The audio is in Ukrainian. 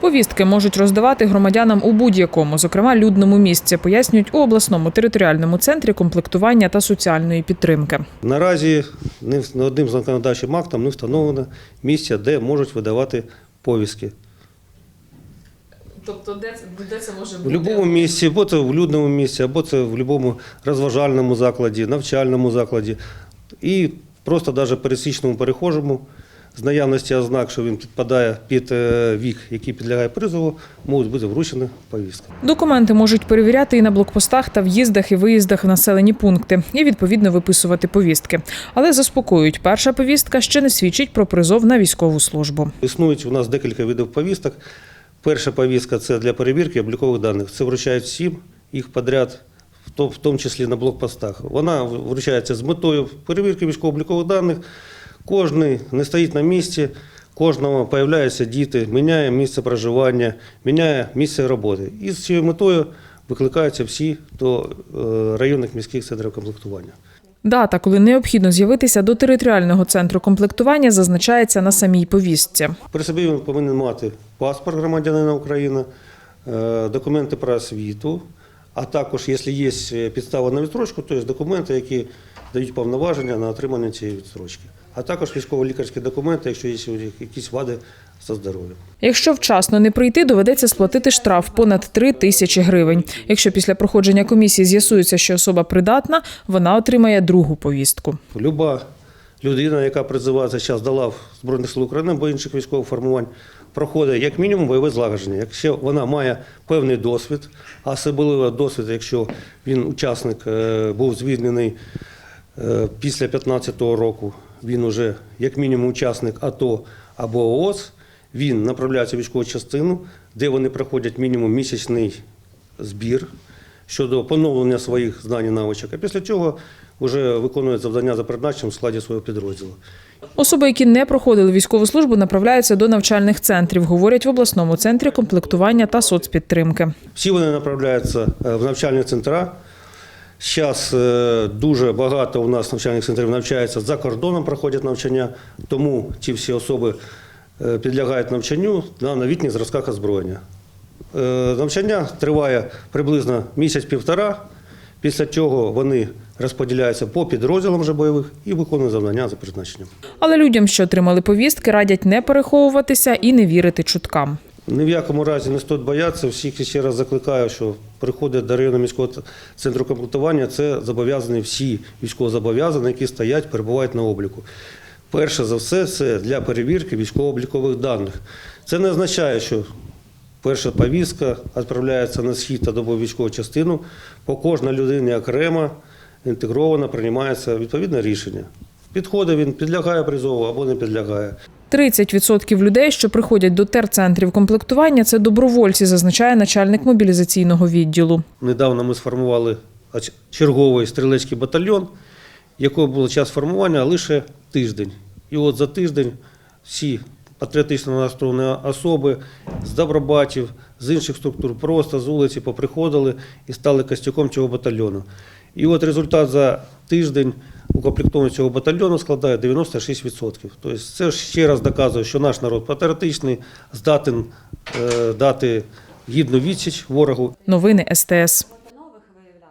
Повістки можуть роздавати громадянам у будь-якому, зокрема людному місці, пояснюють у обласному територіальному центрі комплектування та соціальної підтримки. Наразі ні одним законодавчим актом не встановлено місця, де можуть видавати повістки. Тобто, де це, де це може В будь-якому місці, або це в людному місці, або це в будь-якому розважальному закладі, навчальному закладі. І просто навіть пересічному перехожому з наявності ознак, що він підпадає під е, вік, який підлягає призову, можуть бути вручені повістки. Документи можуть перевіряти і на блокпостах та в'їздах і виїздах в населені пункти, і відповідно виписувати повістки. Але заспокоюють, перша повістка ще не свідчить про призов на військову службу. Існують у нас декілька видів повісток. Перша повістка це для перевірки облікових даних. Це вручають всім їх подряд, в то- в тому числі на блокпостах. Вона вручається з метою перевірки військово-облікових даних. Кожний не стоїть на місці, кожного появляються діти, міняє місце проживання, міняє місце роботи. І з цією метою викликаються всі до е, районних міських центрів комплектування. Дата, коли необхідно з'явитися до територіального центру комплектування, зазначається на самій повістці. При собі він повинен мати паспорт громадянина України, е, документи про освіту, а також, якщо є підстава на відстрочку, то є документи, які дають повноваження на отримання цієї відстрочки. А також військово-лікарські документи, якщо є якісь вади зі здоров'ям. Якщо вчасно не прийти, доведеться сплатити штраф понад 3 тисячі гривень. Якщо після проходження комісії з'ясується, що особа придатна, вона отримає другу повістку. Люба людина, яка призивається зараз до лав Збройних сил України або інших військових формувань, проходить як мінімум бойове злагодження. Якщо вона має певний досвід, а особливо досвід, якщо він учасник е, був звільнений після 2015 року, він уже як мінімум учасник АТО або ООС, він направляється в військову частину, де вони проходять мінімум місячний збір щодо поновлення своїх знань і навичок. А після цього вже виконують завдання за призначенням в складі свого підрозділу. Особи, які не проходили військову службу, направляються до навчальних центрів, говорять в обласному центрі комплектування та соцпідтримки. Всі вони направляються е, в навчальні центра. Зараз дуже багато у нас навчальних центрів навчаються за кордоном, проходять навчання, тому ці всі особи е, підлягають навчанню на новітніх зразках озброєння. Е, Навчання триває приблизно місяць-півтора, після чого вони розподіляються по підрозділам вже бойових і виконують завдання за призначенням. Але людям, що отримали повістки, радять не переховуватися і не вірити чуткам. Ні в якому разі не стоїть боятися. Всіх ще раз закликаю, що приходять до районного міського центру комплектування. Це зобов'язані всі військовозобов'язані, які стоять, перебувають на обліку. Перше за все, це для перевірки військово-облікових даних. Це не означає, що перша повістка відправляється на схід та добу військову частину. По кожній людині окремо інтегровано приймається відповідне рішення. Підходить він, підлягає призову або не підлягає. 30% людей, що приходять до терцентрів комплектування, це добровольці, зазначає начальник мобілізаційного відділу. Недавно ми сформували черговий стрілецький батальйон, якого було час формування лише тиждень. І от за тиждень всі патріотично настроєні особи з Добробатів, з інших структур, просто з вулиці поприходили і стали костяком цього батальйону. І от результат за тиждень укомплектованість цього батальйону складає 96%. Тобто це ще раз доказує, що наш народ патріотичний, здатен е, дати гідну відсіч ворогу Новини СТС.